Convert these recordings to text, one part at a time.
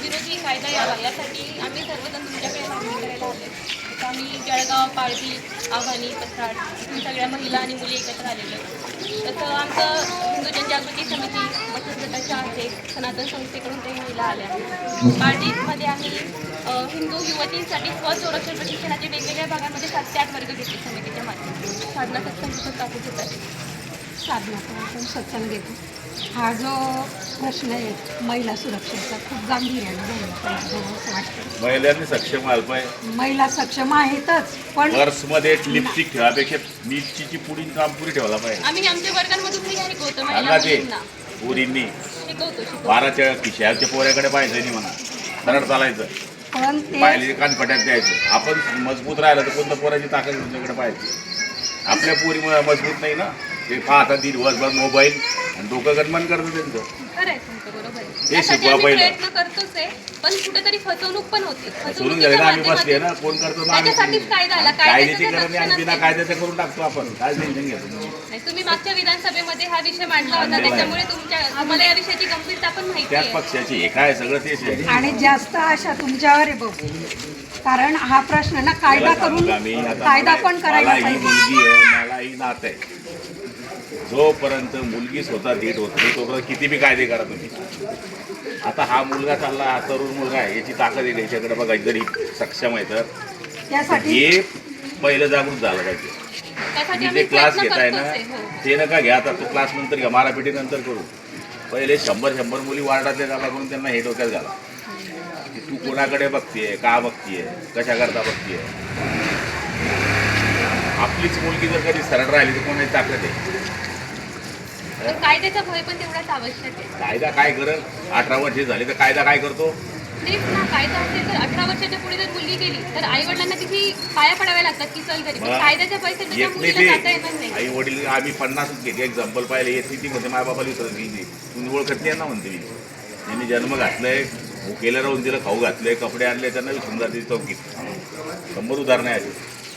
विरोधी कायदा यावा यासाठी आम्ही सर्वजण तुमच्याकडे मागणी करायला आले आम्ही जळगाव पाळवी आव्हानी पत्राड सगळ्या महिला आणि मुली एकत्र आलेलो तसं आमचं हिंदू जनजागृती समिती बचत गटाच्या आहे सनातन संस्थेकडून काही महिला आल्या. पाळगीमध्ये आम्ही हिंदू युवतींसाठी स्वसंरक्षण प्रशिक्षणाचे वेगवेगळ्या भागांमध्ये सात ते आठ वर्ग घेतले समितीच्या माध्यमातून. साधना सत्संग घेतात साधनाचा आपण सत्संग घेतो. हा जो प्रश्न आहे महिला सुरक्षेचा खूप गांभीर्याने झाला पाहिजे. असं वाटतं. महिलांनी सक्षम व्हायला पाहिजे. महिला सक्षम आहेतच पण पर्समध्ये लिपस्टिक ठेवापेक्षा मिरचीची पुडी काम पुरी ठेवायला पाहिजे. आम्ही आमच्या वर्गांमधून हे सांगा ते. पुरींनी. शिकवतो शिकवतो बाराच्या खिशाच्या पोऱ्याकडे पाहायचं नाही म्हणा. सरळ चालायचं. पण पाहिले कानफट्यात द्यायचं. आपण मजबूत राहिलं तर कोणत्या पोराची ताकद तुमच्याकडे पाहायची? आपल्या पोरी म- मजबूत नाही ना? ते पाहतात दिवसभर मोबाईल आणि डोकं गणमान करतं त्यांचं. खरं आहे तुमचं बरोबर आहे. हे त्यासाठी शिकवा आम्ही पहिलं. प्रयत्न करतोच आहे पण कुठेतरी फसवणूक पण होते. सोडून फसवणुकीच्या गेले ना आम्ही बसले माध्यमातून- ना कोण करतो ना आम्ही त्याच्यासाठीच कायदा आला कायद्याची कायद्याचं गरज नाही आणि बिना रक्षण कायद्याचं करून टाकतो आपण. काय टेन्शन घेतो नाही, तुम्ही मागच्या विधानसभेमध्ये हा विषय मांडला होता मांडलेला आहे. त्याच्यामुळे तुमच्या तुम्हाला या विषयाची गंभीरता पण माहिती त्याच आहे. पक्षाची हे काय सगळं तेच आहे. आणि जास्त आशा तुमच्यावर आहे भाऊ कारण हा प्रश्न ना कायदा मला सांगू करून का मी? आता कायदा मला- पण करायला मला ही पाहिजे. मुलगी आहे मला ही नात आहे. जोपर्यंत मुलगी स्वतः धीट होत नाही तोपर्यंत किती बी कायदे करा तुम्ही. आता हा मुलगा चालला हा तरुण मुलगा आहे याची ताकद आहे त्याच्याकडे बघा जरी सक्षम आहे तर. हे पहिलं जागृत झालं पाहिजे. जे क्लास घेताय ना हो. ते नका घ्या आता तो क्लास नंतर घ्या मारापिटी नंतर करू. पहिले शंभर शंभर मुली वार्डातल्या जागा करून त्यांना हे डोक्यात घाला. की तू कोणाकडे बघतीये का बघतीये कशा करता बघतीये? आपलीच मुलगी जर कधी सरळ राहिली तर कोणाची ताकद आहे? पण कायद्याचा भय पण तेवढाच आवश्यक आहे. कायदा काय करत अठरा वर्षे झाली तर कायदा काय करतो? तेच ना कायदा असेल तर अठरा वर्षाच्या पुढे जर मुलगी गेली तर आई वडिलांना किती पाया पडाव्या लागतात की चल घरी. पण मग कायद्याच्या पैसे त्या येत नाही मुलीला जाता येणार ते नाही. आई वडील आम्ही पन्नासच घेते. एक्झाम्पल पाहिले येत ती म्हणते माझ्या बाबाला विसरत नाही तुम्ही ओळखत नाही ना म्हणते मी. त्यांनी जन्म घातलाय भुकेला राहून तिला खाऊ घातले कपडे आणले त्यांना विसरून जाते चौकीत शंभर उदाहरणं आहे अशी.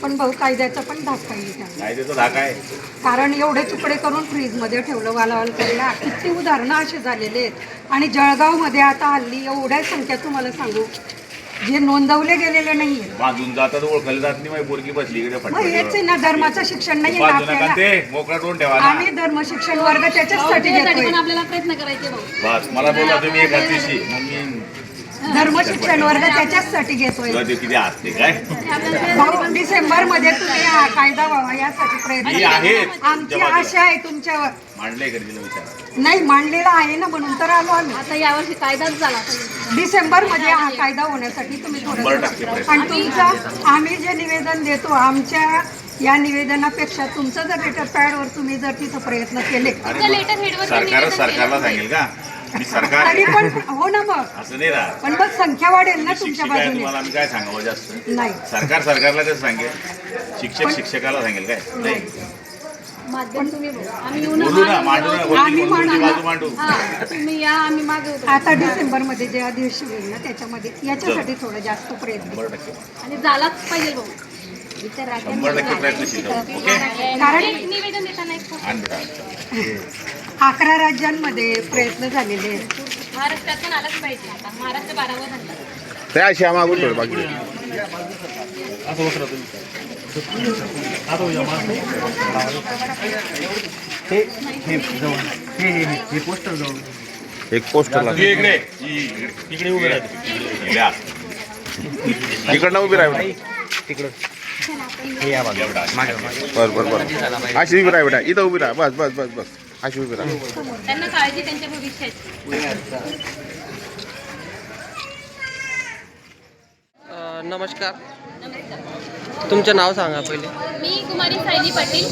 पण भाऊ कायद्याचा पण धाक त्याला. कायद्याचा धाका आहे. कारण एवढे तुकडे करून फ्रीजमध्ये ठेवलं वालावाल करायला किती उदाहरणं असे झालेले आहेत. आणि जळगावमध्ये आता हल्ली एवढ्या संख्या तुम्हाला सांगू जे नोंदवले गेलेले नाही आहेत बांधून जातात ओळखले जात नाही माझी पोरगी बसली इकडे मग हेच आहे ना धर्माचं शिक्षण नाही आहे ना बांधू नका आपल्याला. ते मोकळा टोन ठेवा ना. आम्ही धर्म शिक्षण वर्ग त्याच्याचसाठी घेतोय. आपल्याला प्रयत्न करायचे भाऊ. बस मला बोला तुम्ही एक दिवशी. मग मी धर्म शिक्षण वर्ग त्याच्याचसाठी घेतोय. किती असते काय? भाऊ डिसेंबरमध्ये तुम्ही हा कायदा व्हावा यासाठी प्रयत्न करा. आहे आमची तुमच्या. आशा आहे तुमच्यावर. तिला विचार नाही मांडलेला आहे ना म्हणून तर आलो आम्ही. आता यावर्षी कायदाच झाला डिसेंबरमध्ये हा कायदा होण्यासाठी तुम्ही शंभर थोडं टक्के प्रयत्न. आणि तुमचं आम्ही जे निवेदन देतो आमच्या या निवेदनापेक्षा तुमचं जर लेटर पॅडवर तुम्ही जर तिथं प्रयत्न केले. अरे लेटर हेडवर सरकार सरकारला सांगेल का? मी सरकार तरी. पण हो ना मग. असं नाही राहत. पण मग संख्या वाढेल ना मी तुमच्या शिक्षक आहे बाजूने. तुम्हाला आम्ही काय सांगावं जास्त? नाही. सरकार सरकारला तेच सांगेल. शिक्षक शिक्षकाला सांगेल काय? नाही. माध्यम तुम्ही आम्ही बोलू ना मांडू ना वरती आम्ही बोलू, वरती मांडू बाजू मांडू. तुम्ही या आम्ही मागे आता डिसेंबरमध्ये जे अधिवेशन होईल ना त्याच्यामध्ये याच्यासाठी थोडं जास्त प्रयत्न. शंभर टक्के. आणि झालाच पाहिजे भाऊ. शंभर टक्के प्रयत्नशील राहू. ओके? कारण निवेदन देताना एक आण बेटा अकरा राज्यांमध्ये प्रयत्न झालेले आहेत. महाराष्ट्रात पण आलाच पाहिजे. आता महाराष्ट्र बारावर झाला. त्या अशी मागून थोडं बाकी. एक पोस्टर लागेल इकडे. उभे राहते. इकडनं उभी राहा बेटा एवढा. बस बस बस अशी उभी राहा बेटा इथं उभी राहा. बस बस बस बस. अशी उभी राहा. त्यांना काळजी त्यांच्या भविष्याची. अ, नमस्कार. तुमचं नाव सांगा पहिले. मी कुमारी सायली पाटील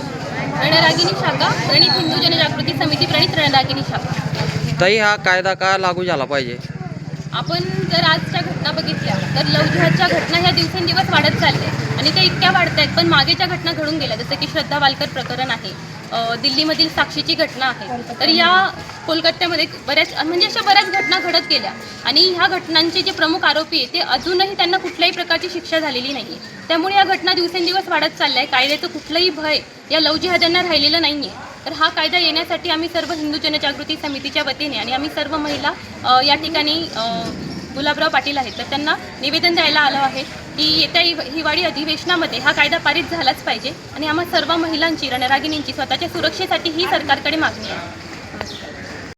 रणरागिनी शाखा प्रणित हिंदू जनजागृती समिती प्रणित रणरागिनी शाखा. ताई हा कायदा का लागू झाला पाहिजे? आपण जर आजच्या घटना बघितल्या तर लवजिहादच्या घटना ह्या दिवसेंदिवस वाढत चालल्या आणि त्या इतक्या वाढत आहेत पण मागेच्या घटना घडून गेल्या जसं की श्रद्धा वालकर प्रकरण आहे. दिल्लीमधील साक्षीची घटना आहे. तर या कोलकात्यामध्ये बऱ्याच म्हणजे अशा बऱ्याच घटना घडत गेल्या. आणि ह्या घटनांचे जे प्रमुख आरोपी आहे ते अजूनही त्यांना कुठल्याही प्रकारची शिक्षा झालेली नाही त्यामुळे या घटना दिवसेंदिवस वाढत चालल्या आहे कायद्याचं कुठलंही भय या लव जिहाद्यांना राहिलेलं नाही आहे तर हा कायदा येण्यासाठी आम्ही सर्व हिंदू जनजागृती समितीच्या वतीने आणि आम्ही सर्व महिला या ठिकाणी गुलाबराव पाटील आहेत. तर त्यांना निवेदन द्यायला आलं आहे की येत्या हिवाळी अधिवेशनामध्ये हा कायदा पारित झालाच पाहिजे आणि आम्हा सर्व महिलांची रणरागिणींची स्वतःच्या सुरक्षेसाठी ही सरकारकडे मागणी आहे.